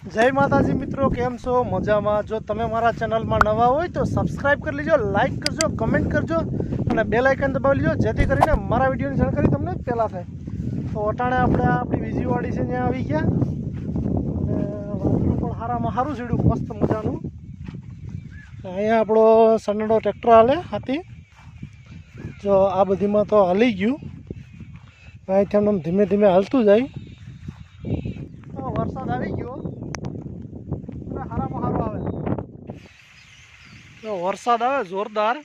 જય માતાજી મિત્રો, કેમ છો? મજામાં? જો તમે મારા ચેનલમાં નવા હોય તો સબસ્ક્રાઈબ કરી લેજો લાઇક કરજો કમેન્ટ કરજો અને બે લાઇકન દબાવી લેજો, જેથી કરીને મારા વિડીયોની જાણકારી તમને પહેલાં થાય. તો અટાણે આપણે આપણી બીજી વાડી છે, ત્યાં આવી ગયા. વાડીનું પણ સારામાં સારું સીડ્યું, મસ્ત મજાનું. અહીંયા આપણો સન્નડો ટ્રેક્ટર હાલે હતી જો આ બધીમાં તો હાલી ગયું. અહીંથી આમ ધીમે ધીમે હાલતું જાય તો વરસાદ આવી ગયો અને હારામાં હારો આવે તો વરસાદ આવે, જોરદાર.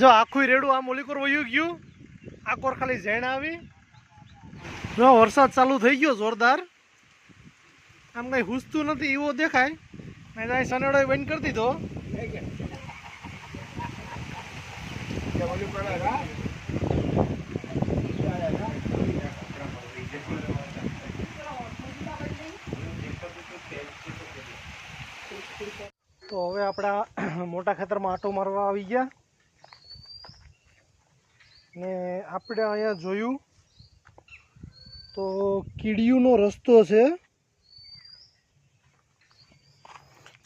જો આખું રેડું આમ ઓલી કોર વયું ગયું. આ કોર ખાલી ઝેણ આવી. જો વરસાદ ચાલુ થઈ ગયો, જોરદાર. આમ કઈ હુસતું નથી એવો દેખાય. મેં ત્યાં સનેડો બંધ કરી દીધો. તો હવે આપણા મોટા ખેતરમાં આટો મારવા આવી ગયા. ને આપણે અહીંયા જોયું તો કીડીયુંનો રસ્તો છે.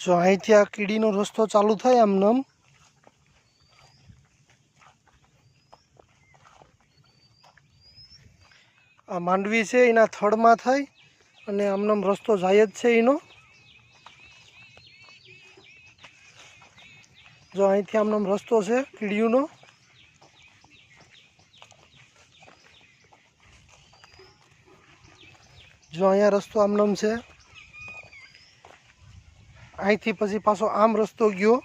જો અહીંથી આ કીડીનો રસ્તો ચાલુ થાય આમનામ આ માંડવી છે, એના થડમાં થાય અને આમનામ રસ્તો જાય જ છે એનો. જો અહીંથી આમનામ રસ્તો છે કીડીયુંનો જો અહીંયા રસ્તો આમનામ છે. અહીંથી પછી પાછો આમ રસ્તો ગયો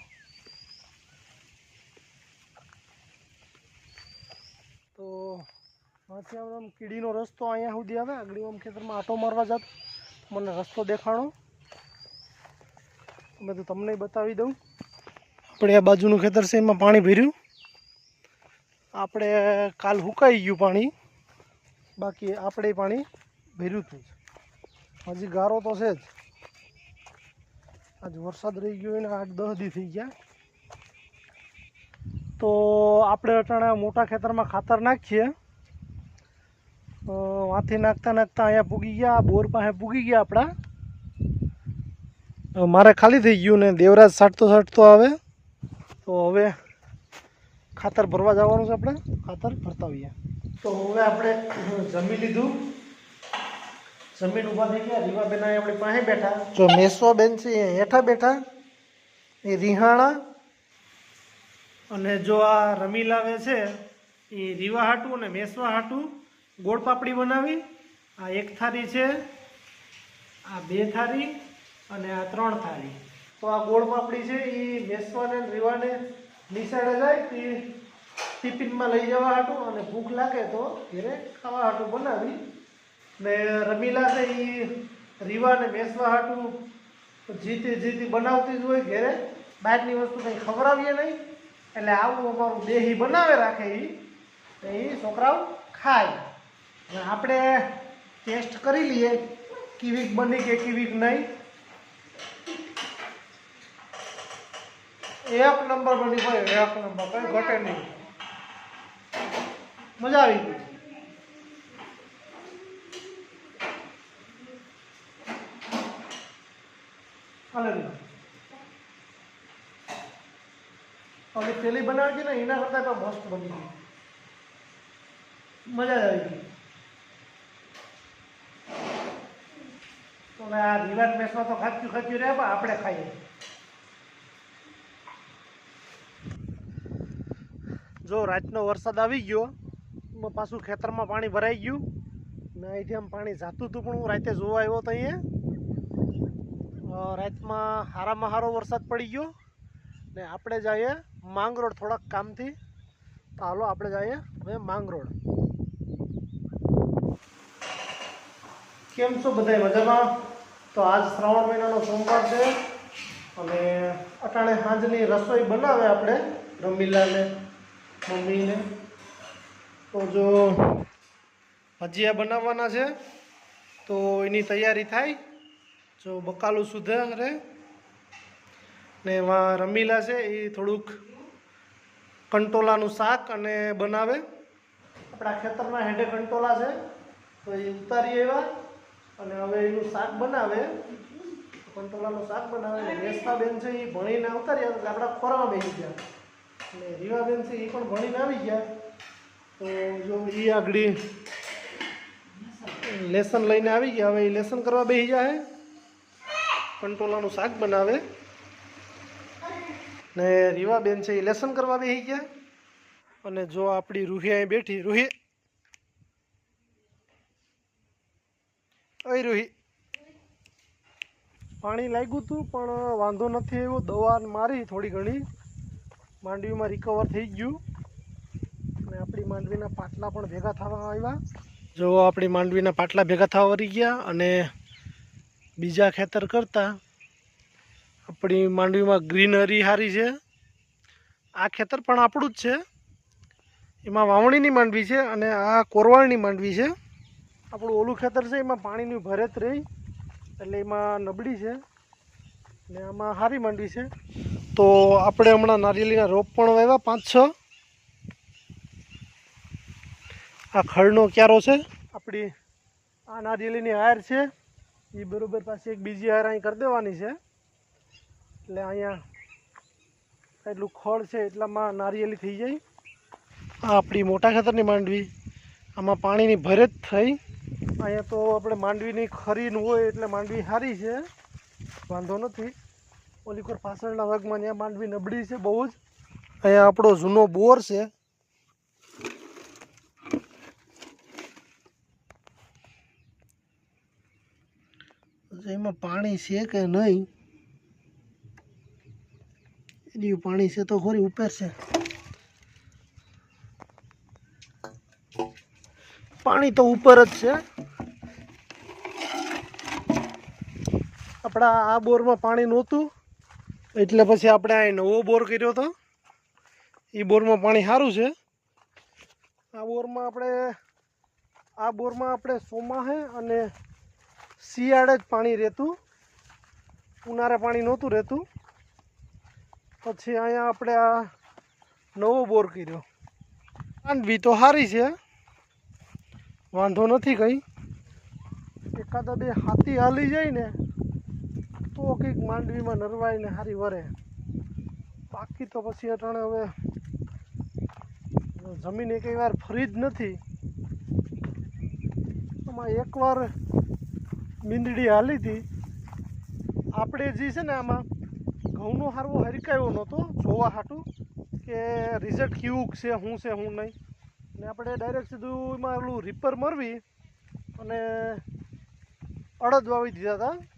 તો આથી આમ કીડીનો રસ્તો અહીંયા સુધી આવે, આગળ આમ ખેતરમાં આટો મારવા જાત. મને રસ્તો દેખાણો. મેં તો તમને બતાવી દઉં. આપણે આ બાજુનું ખેતર છે, એમાં પાણી ભર્યું. આપણે કાલ હુકાઈ ગયું પાણી. બાકી આપણે પાણી ભર્યું હતું. હજી ગારો તો છે જ. આજ વરસાદ રહી ગયો એને આઠ દસ દી થઈ ગયા. તો આપણે અટાણા મોટા ખેતરમાં ખાતર નાખીએ. વાંથી નાખતા નાખતા અહીંયા પૂગી ગયા બોર પાસે પૂગી ગયા આપણા. મારે ખાલી થઈ ગયું ને, દેવરાજ સાટતો સાટતો આવે. તો હવે ખાતર ભરવા જવાનું છે આપણે, ખાતર ભરતા હોઈએ. તો હવે આપણે જમી લીધું. જમીન ઊભા થઈ ગયા, રીવાબેન આપણી પાસે બેઠા. જો મેસવાબેન છે એ હેઠા બેઠા. એ રિહાણા અને જો આ રમીલાવે છે, એ રીવા હાટું અને મેસવા હાટું ગોળ પાપડી બનાવી. આ એક થાળી છે, આ બે થાળી અને આ ત્રણ થાળી. તો આ ગોળ પાપડી છે એ બેસવાને રીવાને નિશાળે જાય તે ટિફિનમાં લઈ જવા હાટું અને ભૂખ લાગે તો ઘરે ખાવા હાટું બનાવી. ને રમીલા છે એ રીવાને બેસવા હાટું જીતી જીતી બનાવતી જ હોય ઘેરે. બહારની વસ્તુ કંઈ ખવડાવીએ નહીં, એટલે આવું અમારું દેહી બનાવે રાખે એ છોકરાઓ ખાય. અને આપણે ટેસ્ટ કરી લઈએ કેવીક બની કે કેવીક નહીં. એક નંબર બની હોય, એક નંબર કઈ ઘટે નહીં. મજા આવી ગઈ. હાલે રી હવે પેલી બનાવજી ને, એના કરતાં તો મસ્ત બની ગઈ. મજા જ આવી ગઈ તો હવે આ રીવાજ મેસમાં તો ખાચ્યું ખાચ્યું રહે પણ આપણે ખાઈએ. જો રાતનો વરસાદ આવી ગયો પાછું ખેતરમાં પાણી ભરાઈ ગયું ને અહીંથી આમ પાણી જાતું હતું પણ હું રાતે જોવા આવ્યો હતો અહીંયા. રાતમાં હારામાં હારો વરસાદ પડી ગયો ને આપણે જઈએ માંગરોળ થોડાક કામથી. તો હાલો આપણે જઈએ હવે માંગરોળ. કેમ છો બધા મજામાં? તો આજ શ્રાવણ મહિનાનો સોમવાર છે અને અટાણે સાંજની રસોઈ બનાવે આપણે રમીલાને, મમ્મીને. તો જો ભજીયા બનાવવાના છે, તો એની તૈયારી થાય. જો બકાલું સુધરે ને એમાં રમીલા છે, એ થોડુંક કંટોલાનું શાક અને બનાવે. આપણા ખેતરના હેડે કંટોલા છે, તો એ ઉતારી આવ્યા. અને હવે એનું શાક બનાવે. કંટોલાનું શાક બનાવે ને રેસ્તાબેન છે એ ભણીને આવતા રહ્યા એટલે આપણા ખોરામાં બેસી ગયા. અને રીવાબેન છે એ પણ ભણીને આવી ગયા. તો જો એ આગળ લેસન લઈને આવી ગયા. હવે એ લેસન કરવા બેસી જાય કંટોલાનું શાક બનાવે. ને રીવાબેન છે એ લેસન કરવા બેસી ગયા. અને જો આપણી રૂહી અહીં બેઠી. રૂહી ઓય રોહી. પાણી લાગ્યું હતું પણ વાંધો નથી આવ્યો. દવા મારી થોડી ઘણી. માંડવીમાં રિકવર થઈ ગયું. અને આપણી માંડવીના પાટલા પણ ભેગા થવા આવ્યા. જો આપણી માંડવીના પાટલા ભેગા થવા વળી ગયા અને બીજા ખેતર કરતાં આપણી માંડવીમાં ગ્રીનરી સારી છે. આ ખેતર પણ આપણું જ છે. એમાં વાવણીની માંડવી છે અને આ કોરવાળની માંડવી છે. આપણું ઓલું ખેતર છે, એમાં પાણીની ભરેત રહી. એટલે એમાં નબળી છે. ને આમાં સારી માંડવી છે. તો આપણે હમણાં નારિયેળીના રોપ પણ વાવ્યા, પાંચ, છ. આ ખડનો ક્યારો છે? આપણી આ નારિયેળીની હાયર છે. એ બરોબર પાછી એક બીજી હાર અહીં કરી દેવાની છે. એટલે અહીંયા એટલું ખડ છે, એટલામાં નારિયેળી થઈ જાય. આ આપણી મોટા ખેતરની માંડવી. આમાં પાણીની ભરત થઈ. અહીંયા તો આપણે માંડવીની ખરીનું હોય એટલે માંડવી સારી છે. વાંધો નથી. ઓલીકોર પાછળના વર્ગમાં ત્યાં માંડવી નબળી છે બહુ જ. અહીંયા આપણો જૂનો બોર છે. એમાં પાણી છે કે નહીં? એની પાણી છે તો ખોરી ઉપર છે. પાણી તો ઉપર જ છે. આપણા આ બોરમાં પાણી નહોતું, એટલે પછી આપણે આ નવો બોર કર્યો હતો. એ બોરમાં પાણી સારું છે. આ બોરમાં આપણે, આ બોરમાં આપણે ચોમાહે અને શિયાળે જ પાણી રહેતું. ઉનાળે પાણી નહોતું રહેતું. પછી અહીંયા આપણે આ નવો બોર કર્યો. માંડવી તો સારી છે. વાંધો નથી કંઈ. એકાદા બે હાથી હાલી જાય ને તો કંઈક માંડવીમાં નરવાય ને સારી વરે. બાકી તો પછી અટાણે હવે જમીન એક વાર ફરી જ નથી. આમાં એકવાર મીંદડી હાલી હતી. આપણે જે છે ને આમાં ઘઉંનો હારવો હરકાયો નહોતો, જોવા હાટું કે રિઝલ્ટ કેવું છે, શું છે, શું નહીં. ને આપણે ડાયરેક્ટ સીધું એમાં ઓલું રિપર મરવી અને અડદ વાવી દીધા હતા.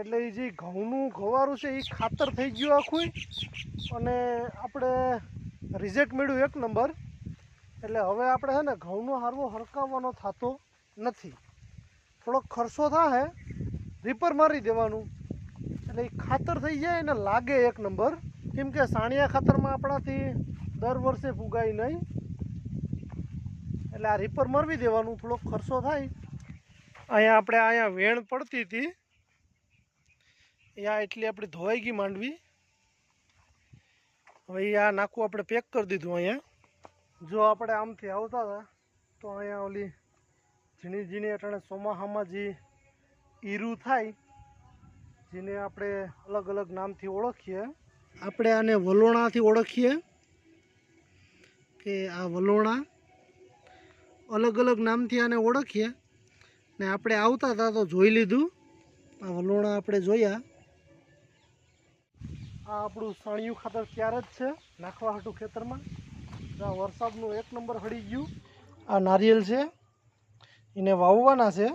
એટલે એ જે ઘઉંનું ઘવારું છે એ ખાતર થઈ ગયું આખું અને આપણે રિઝલ્ટ મળ્યું એક નંબર એટલે હવે આપણે છે ને ઘઉંનો હારવો હરકાવવાનો થતો નથી. થોડોક ખર્ચો થાય રીપર મારી દેવાનું. એટલે એ ખાતર થઈ જાય એને લાગે એક નંબર કેમ કે સાણિયા ખાતરમાં આપણાથી દર વર્ષે ફુગાય નહીં. એટલે આ રીપર મરવી દેવાનું, થોડોક ખર્ચો થાય. અહીંયા આપણે અહીંયા વેણ પડતી હતી. અહીંયા એટલી આપણી ધોવાઈ ગઈ માંડવી. હવે આ નાખું આપણે પેક કરી દીધું અહીંયા. જો આપણે આમથી આવતા હતા, તો અહીંયા ઓલી ઝીણી ઝીણી અટાણે ચોમાસામાં જે ઈરું થાય, જેને આપણે અલગ અલગ નામથી ઓળખીએ. આપણે આને વલોણાથી ઓળખીએ કે આ વલોણા અલગ અલગ નામથી આને ઓળખીએ. ને આપણે આવતા હતા તો જોઈ લીધું. આ વલોણા આપણે જોયા. આ આપણું સાણિયું ખાતર ત્યારે જ છે નાખવા હાટું ખેતરમાં વરસાદનું એક નંબર હળી ગયું. આ નારિયેલ છે, એને વાવવાના છે.